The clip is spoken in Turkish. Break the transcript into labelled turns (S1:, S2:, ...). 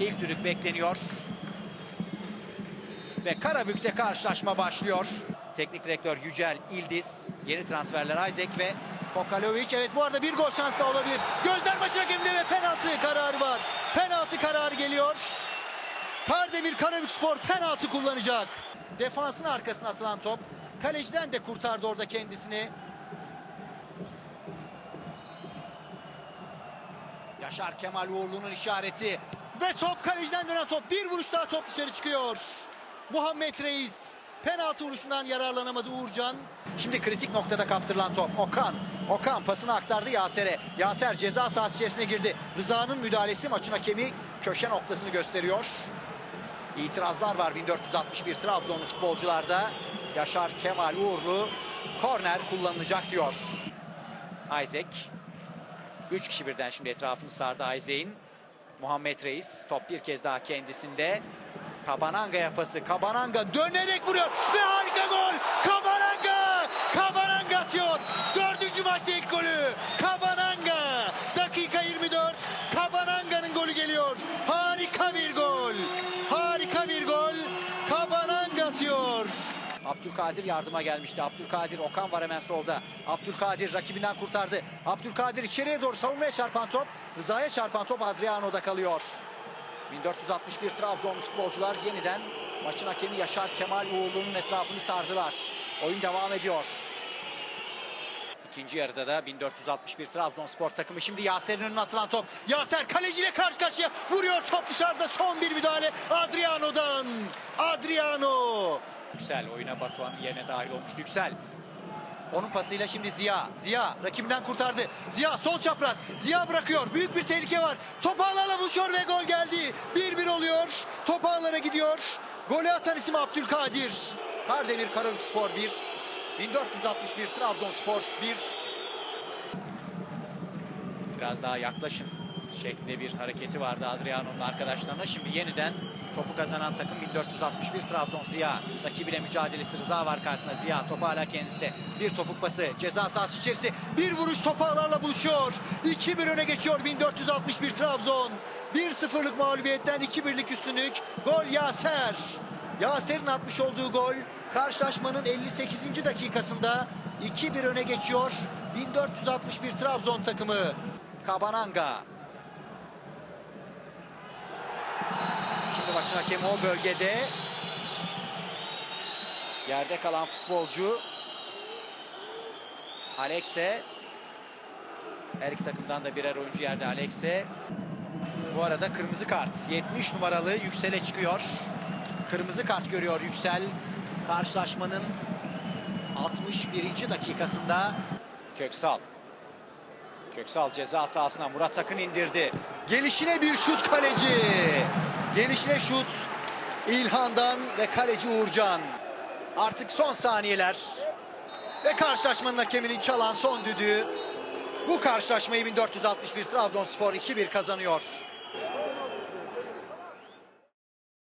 S1: İlk düdük bekleniyor. Ve Karabük'te karşılaşma başlıyor. Teknik direktör Yücel İldiz. Yeni transferler Isaac ve Kokalovic. Evet bu arada bir gol şansı da olabilir. Gözler başı hakemde ve penaltı kararı var. Penaltı kararı geliyor. Kardemir Karabükspor penaltı kullanacak. Defansın arkasına atılan top. Kaleciden de kurtardı orada kendisini. Yaşar Kemal Uğurlu'nun işareti. Ve top kaleciden dönen top. Bir vuruş daha top dışarı çıkıyor. Muhammed Reis. Penaltı vuruşundan yararlanamadı Uğurcan. Şimdi kritik noktada kaptırılan top. Okan. Okan pasını aktardı Yaser'e. Yaser ceza sahası içerisine girdi. Rıza'nın müdahalesi maçın hakemi köşe noktasını gösteriyor. İtirazlar var 1461 Trabzonlu futbolcularda. Yaşar Kemal Uğurlu korner kullanılacak diyor. Isaac. Üç kişi birden şimdi etrafını sardı Isaac'in. Muhammed Reis top bir kez daha kendisinde. Kabananga yapası. Kabananga dönerek vuruyor ve harika gol. Kabananga! Kabananga atıyor. Dördüncü maçta ilk golü. Kabananga. Dakika 24. Kabananga'nın golü geliyor. Harika bir gol. Harika bir gol. Kabananga atıyor. Abdülkadir yardıma gelmişti. Abdülkadir Okan var hemen solda. Abdülkadir rakibinden kurtardı. Abdülkadir içeriye doğru savunmaya çarpan top. Rıza'ya çarpan top Adriano'da kalıyor. 1461 Trabzonlu futbolcular yeniden maçın hakemi Yaşar Kemal Uğurlu'nun etrafını sardılar. Oyun devam ediyor. İkinci yarıda da 1461 Trabzonspor takımı şimdi Yaser'in önüne atılan top. Yaser kaleciyle karşı karşıya vuruyor top dışarıda son bir müdahale Adriano'dan. Adriano. Yüksel oyuna Batuhan'ın yerine dahil olmuştu. Yüksel onun pasıyla şimdi Ziya. Ziya rakibinden kurtardı. Ziya sol çapraz. Ziya bırakıyor. Büyük bir tehlike var. Top ağlarla buluşuyor ve gol geldi. 1-1 oluyor. Top ağlara gidiyor. Golü atan isim Abdülkadir. Kardemir Karabükspor 1. 1461 Trabzonspor 1. Biraz daha yaklaşın şeklinde bir hareketi vardı Adriano'nun arkadaşlarına. Şimdi yeniden topu kazanan takım 1461 Trabzon Ziya. Rakibiyle mücadelesi Rıza var karşısında. Ziya topu hala kendisinde. Bir topuk pası ceza sahası içerisi. Bir vuruş topu ağlarla buluşuyor. 2-1 öne geçiyor 1461 Trabzon. 1-0'lık mağlubiyetten 2-1'lik üstünlük. Gol Yaser. Yaser'in atmış olduğu gol karşılaşmanın 58. dakikasında 2-1 öne geçiyor. 1461 Trabzon takımı. Kabananga. Şimdi maçın hakemi o bölgede. Yerde kalan futbolcu Alekse. Her iki takımdan da birer oyuncu yerde Alekse. Bu arada kırmızı kart. 70 numaralı Yüksel'e çıkıyor. Kırmızı kart görüyor Yüksel. Karşılaşmanın 61. dakikasında Köksal. Köksal ceza sahasına Murat Akın indirdi. Gelişine bir şut kaleci. Gelişine şut İlhan'dan ve kaleci Uğurcan. Artık son saniyeler. Ve karşılaşmanın hakeminin çalan son düdüğü. Bu karşılaşmayı 1461 Trabzonspor 2-1 kazanıyor.